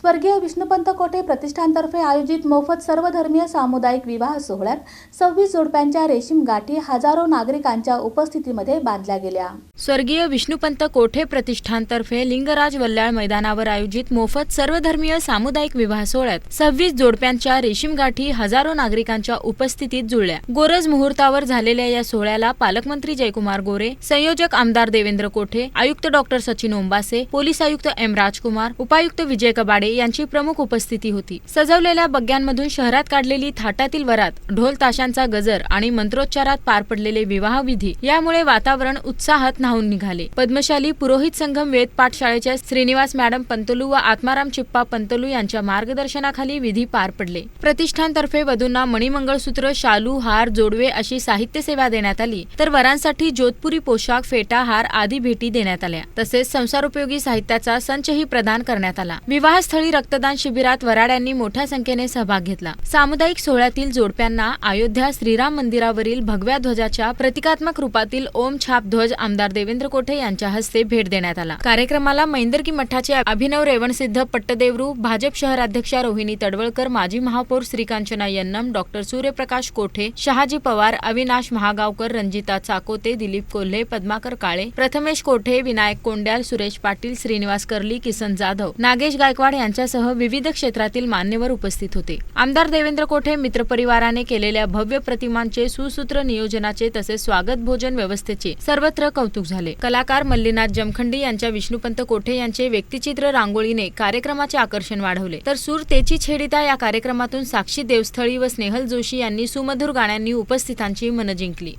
स्वर्गीय विष्णुपंत कोठे प्रतिष्ठानतर्फे आयोजित मोफत सर्वधर्मीय सामुदायिक विवाह सोहळ्यात सव्वीस जोडप्यांच्या रेशीम गाठी हजारो नागरिकांच्या उपस्थितीमध्ये बांधल्या गेल्या. स्वर्गीय विष्णुपंत कोठे प्रतिष्ठानतर्फे लिंगराज वल्ल्याळ मैदानावर आयोजित मोफत सर्वधर्मीय सामुदायिक विवाह सोहळ्यात सव्वीस जोडप्यांच्या रेशीम गाठी हजारो नागरिकांच्या उपस्थितीत जुळल्या. गोरज मुहूर्तावर झालेल्या या सोहळ्याला पालकमंत्री जयकुमार गोरे संयोजक आमदार देवेंद्र कोठे आयुक्त डॉक्टर सचिन ओंबासे पोलीस आयुक्त एम राजकुमार उपायुक्त विजय कबाडे काळे यांची प्रमुख उपस्थिती होती. सजवलेल्या बग्ग्यांमधून शहरात काढलेली थाटातील वरात ढोल ताशांचा गजर आणि मंत्रोच्चारात पार पडलेले विवाह विधी यामुळे वातावरण उत्साहात न्हावून निघाले. पद्मशाली पुरोहित संघम वेद पाठशाळेच्या श्रीनिवास मॅडम पंतलू व आत्माराम चिप्पा पंतलू यांच्या मार्गदर्शनाखाली विधी पार पडले. प्रतिष्ठानतर्फे वधूंना मणिमंगळसूत्र शालू हार जोडवे अशी साहित्य सेवा देण्यात आली. तर वरांसाठी जोधपुरी पोशाख फेटा हार आदी भेटी देण्यात आल्या. तसेच संसारोपयोगी साहित्याचा संचही प्रदान करण्यात आला. विवाहस्थळी रक्तदान शिबिरात वराड्यांनी मोठ्या संख्येने सहभाग घेतला. सामुदायिक सोहळ्यातील जोडप्यांना अयोध्या श्रीराम मंदिरावरील भगव्या ध्वजाच्या प्रतिकात्मक रूपातील ओम छाप ध्वज आमदार देवेंद्र कोठे यांच्या हस्ते भेट देण्यात आला. कार्यक्रमाला महिंदरकी मठाचे अभिनव रेवणसिद्ध पट्टदेवरू भाजप शहराध्यक्षा रोहिणी तडवळकर माजी महापौर श्रीकांचना यन्नम डॉक्टर सूर्यप्रकाश कोठे शहाजी पवार अविनाश महागावकर रंजिता चाकोते दिलीप कोल्हे पद्माकर काळे प्रथमेश कोठे विनायक कोंड्याल सुरेश पाटील श्रीनिवास कर्ली किसन जाधव नागेश गायकवाड यांच्यासह विविध क्षेत्रातील मान्यवर उपस्थित होते. आमदार देवेंद्र कोठे मित्रपरिवाराने केलेल्या भव्य प्रतिमांचे सुसूत्र नियोजनाचे तसेच स्वागत भोजन व्यवस्थेचे सर्वत्र कौतुक झाले. कलाकार मल्लीनाथ जमखंडी यांच्या विष्णुपंत कोठे यांचे व्यक्तिचित्र रांगोळीने कार्यक्रमाचे आकर्षण वाढवले. तर सूर तेची छेडिता या कार्यक्रमातून साक्षी देवस्थळी व स्नेहल जोशी यांनी सुमधुर गाण्यांनी उपस्थितांची मन जिंकली